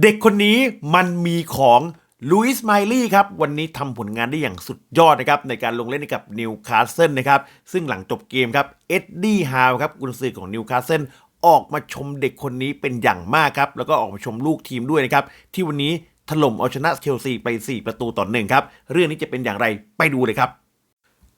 เด็กคนนี้มันมีของลุยส์ไมลี่ครับ วันนี้ทำผลงานได้อย่างสุดยอดนะครับ ในการลงเล่นกับนิวคาสเซิลนะครับ ซึ่งหลังจบเกมครับ เอ็ดดี้ฮาวครับกุนซือของนิวคาสเซิลออกมาชมเด็กคนนี้เป็นอย่างมากครับ แล้วก็ออกมาชมลูกทีมด้วยนะครับ ที่วันนี้ถล่มเอาชนะเชลซีไป 4 ประตูต่อหนึ่งครับ เรื่องนี้จะเป็นอย่างไรไปดูเลยครับ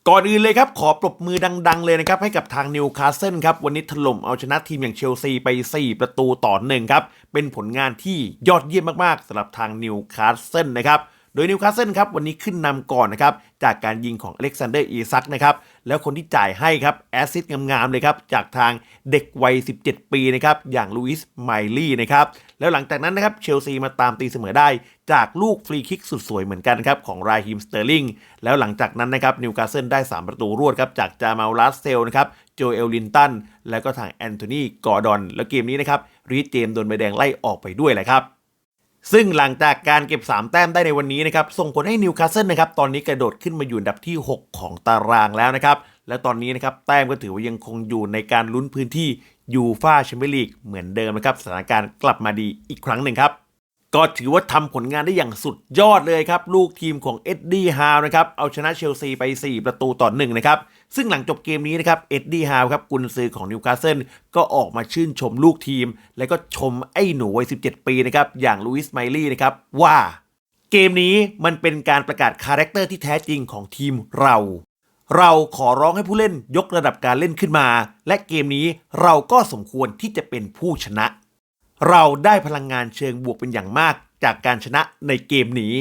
ก่อนอื่นเลยครับ ขอปรบมือดัง ๆ เลยนะครับ ให้กับทางนิวคาสเซิลครับ วันนี้ถล่มเอาชนะทีมอย่างเชลซีไป 4 ประตูต่อหนึ่งครับ เป็นผลงานที่ยอดเยี่ยมมาก ๆสำหรับทางนิวคาสเซิลนะครับ โดยนิวคาสเซิลครับวันนี้ขึ้นนำก่อนนะครับจากการยิงของอเล็กซานเดอร์อีซักนะครับแล้วคนที่จ่ายให้ครับแอสซิสต์งามๆเลยครับจากทางเด็กวัย 17 ปีนะครับอย่างลุยส์ไมลี่นะครับแล้วหลังจากนั้นนะครับเชลซีมาตามตีเสมอได้ จากลูกฟรีคิกสุดสวยเหมือนกันครับของราฮิมสเตอร์ลิงแล้วหลังจากนั้นนะครับนิวคาสเซิลได้ 3 ประตูรวดครับจากจามาลัสเซลนะครับโจเอลลินตันแล้วก็ทางแอนโทนีกอร์ดอนแล้วเกมนี้นะครับรีดเจมโดนใบแดงไล่ออกไปด้วยแหละครับ ซึ่งหลังจากการเก็บ 3 แต้มได้ในวันนี้นะครับ ส่งผลให้นิวคาสเซิลนะครับ ตอนนี้กระโดดขึ้นมาอยู่อันดับที่ 6 ของตารางแล้วนะครับ และตอนนี้นะครับ แต้มก็ถือว่ายังคงอยู่ในการลุ้นพื้นที่ยูฟาแชมเปี้ยนลีกเหมือนเดิมนะครับ สถานการณ์กลับมาดีอีกครั้งหนึ่งครับ ก็ถือว่าทำผลงานได้อย่างสุดยอดเลยครับ ลูกทีมของเอ็ดดี้ฮาวนะครับ เอาชนะเชลซีไป 4 ประตูต่อหนึ่งนะครับ ซึ่งหลังจบเกมนี้นะครับ เอ็ดดี้ฮาวครับกุนซือของนิวคาสเซิลก็ออกมาชื่นชมลูกทีม และก็ชมไอ้หนูวัย 17 ปีนะครับ อย่างลุยส์ไมลี่นะครับ ว่าเกมนี้มันเป็นการประกาศคาแรคเตอร์ที่แท้จริงของทีมเรา เราขอร้องให้ผู้เล่นยกระดับการเล่นขึ้นมา และเกมนี้เราก็สมควรที่จะเป็นผู้ชนะ เราได้พลังงานเชิงบวกเป็นอย่างมากจากการชนะในเกมนี้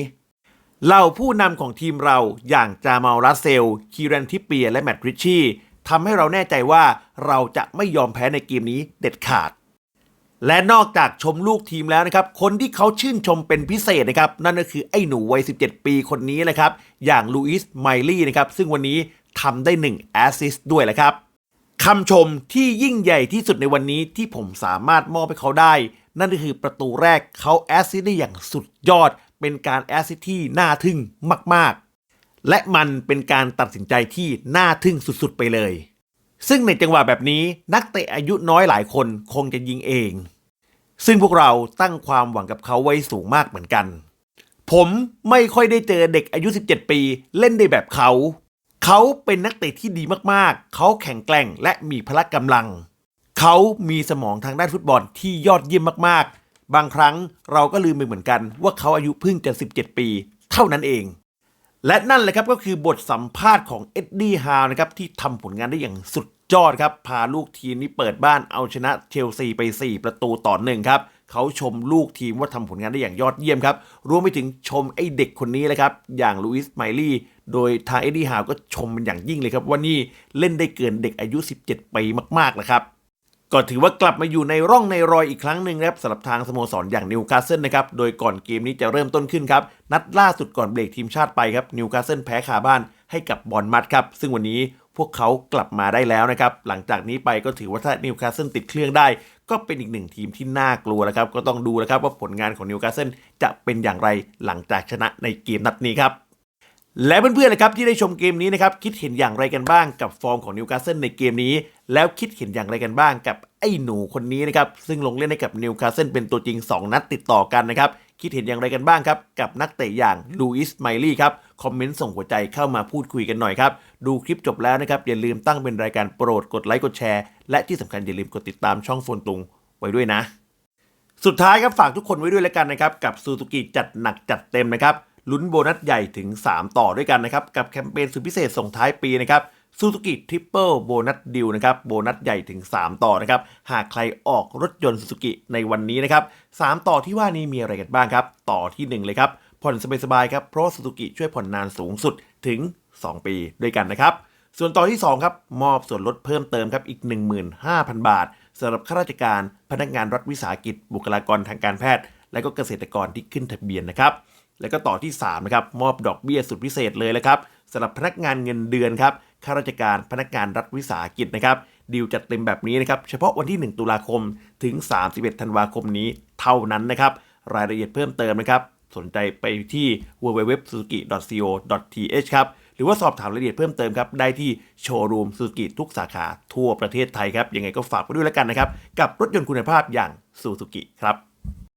เราผู้นำของทีมเราอย่างจามาลรัสเซล คีรันทิปเปียและแมตต์ริชชี่ทำให้เราแน่ใจว่าเราจะไม่ยอมแพ้ในเกมนี้เด็ดขาด และนอกจากชมลูกทีมแล้วนะครับ คนที่เขาชื่นชมเป็นพิเศษนะครับ นั่นก็คือไอ้หนูวัย 17 ปีคนนี้นะครับ อย่างลูอิสไมลี่นะครับ ซึ่งวันนี้ทำได้1แอสซิสต์ด้วยแหละครับ คำชมที่ยิ่งใหญ่ที่สุดในวันนี้ที่ผมสามารถมอบให้เขาได้ นั่นก็คือประตูแรกเขาแอสซิสได้อย่างสุดยอด เป็นการแอสซิสที่น่าทึ่งมาก ๆ และมันเป็นการตัดสินใจที่น่าทึ่งสุด ๆ ไปเลย ซึ่งในจังหวะแบบนี้นักเตะอายุน้อยหลายคนคงจะยิงเอง ซึ่งพวกเราตั้งความหวังกับเขาไว้สูงมากเหมือนกัน ผมไม่ค่อยได้เจอเด็กอายุ 17 ปี เล่นได้แบบเขา เขาเป็นนักเตะที่ดีมากๆ เขาแข็งแกร่งและมีพละกำลัง เขามีสมองทางด้านฟุตบอลที่ยอดเยี่ยมมากๆ บางครั้งเราก็ลืมไปเหมือนกัน ว่าเขาอายุเพิ่งจะ 17 ปี เท่านั้นเอง และนั่นแหละครับก็คือบทสัมภาษณ์ของเอ็ดดี้ฮาวนะครับที่ทำผลงานได้อย่างสุดยอดครับ พาลูกทีมนี้เปิดบ้านเอาชนะเชลซีไป 4 ประตูต่อหนึ่งครับเขาชมลูกทีมว่าทำผลงานได้อย่างยอดเยี่ยมครับรวมไปถึงชมไอ้เด็กคนนี้เลยครับอย่างลุยส์ไมลี่ โดยทางเอ็ดดี้ฮาวก็ชมเป็นอย่างยิ่งเลยครับว่านี่เล่นได้เกินเด็กอายุ 17 ปีมากๆนะครับก็ถือว่ากลับมาอยู่ในร่องในรอยอีกครั้งหนึ่งนะครับสำหรับทางสโมสรอย่างนิวคาสเซิลนะครับโดยก่อนเกมนี้จะเริ่มต้นขึ้นครับ นัดล่าสุดก่อนเบรกทีมชาติไปครับนิวคาสเซิลแพ้คาบ้านให้กับบอลมัดครับซึ่งวันนี้พวกเขากลับมาได้แล้วนะครับ หลังจากนี้ไปก็ถือว่าถ้านิวคาสเซิลติดเครื่องได้ ก็เป็นอีกหนึ่งทีมที่น่ากลัวแล้วครับ ก็ต้องดูนะครับว่าผลงานของนิวคาสเซิลจะเป็นอย่างไรหลังจากชนะในเกมนัดนี้ครับ และเพื่อนๆนะครับที่ได้ชมเกมนี้นะครับคิดเห็นอย่างไรกันบ้างกับฟอร์มของนิวคาสเซิลในเกมนี้ แล้วคิดเห็นอย่างไรกันบ้างกับไอ้หนูคนนี้นะครับซึ่งลงเล่นให้กับนิวคาสเซิลเป็นตัวจริง 2 นัดติดต่อกันนะครับคิดเห็นอย่างไรกันบ้างครับกับนักเตะอย่างลูอิสไมลี่ครับคอมเมนต์ส่งหัวใจเข้ามาพูดคุยกันหน่อยครับดูคลิปจบแล้วนะครับอย่าลืมตั้งเป็นรายการโปรดกดไลค์กดแชร์และที่สำคัญอย่าลืมกดติดตามช่องโฟนตุงไว้ด้วยนะ สุดท้ายครับฝากทุกคนไว้ด้วยแล้วกันนะครับกับซูซูกิจัดหนักจัดเต็มนะครับ ลุ้นโบนัสใหญ่ถึง 3 ต่อด้วยกันนะครับ กับแคมเปญสุดพิเศษส่งท้ายปีนะครับซูซูกิทริปเปิลโบนัสดิวนะครับโบนัสใหญ่ถึง 3 ต่อนะครับ หากใครออกรถยนต์ซูซูกิในวันนี้นะครับ 3 ต่อที่ว่านี้มีอะไรกันบ้างครับ ต่อทีหนึ่1 เลยครับ ผ่อนสบายๆครับ เพราะซูซูกิช่วยผ่อนนานสูงสุดถึง 2 ปีด้วยกันนะครับ ส่วนต่อที่ 2 ครับ มอบส่วนลดเพิ่มเติมครับอีก 15,000 บาทสำหรับข้าราชการพนักงานรัฐวิสาหกิจ บุคลากรทางการแพทย์ และก็เกษตรกรที่ขึ้นทะเบียนนะครับ แล้วก็ต่อที่3นะครับมอบดอกเบี้ยสุดพิเศษเลยนะครับสำหรับพนักงานเงินเดือนครับข้าราชการพนักงานรัฐวิสาหกิจนะครับดีลจัดเต็มแบบนี้นะครับเฉพาะวันที่ 1 ตุลาคมถึง 31 ธันวาคมนี้เท่านั้นนะครับรายละเอียดเพิ่มเติมนะครับสนใจไปที่ www.suzuki.co.th ครับหรือว่าสอบถามรายละเอียดเพิ่มเติมครับได้ที่โชว์รูมซูซูกิทุกสาขาทั่วประเทศไทยครับยังไงก็ฝากไปด้วยแล้วกันนะครับกับรถยนต์คุณภาพอย่างซูซูกิครับ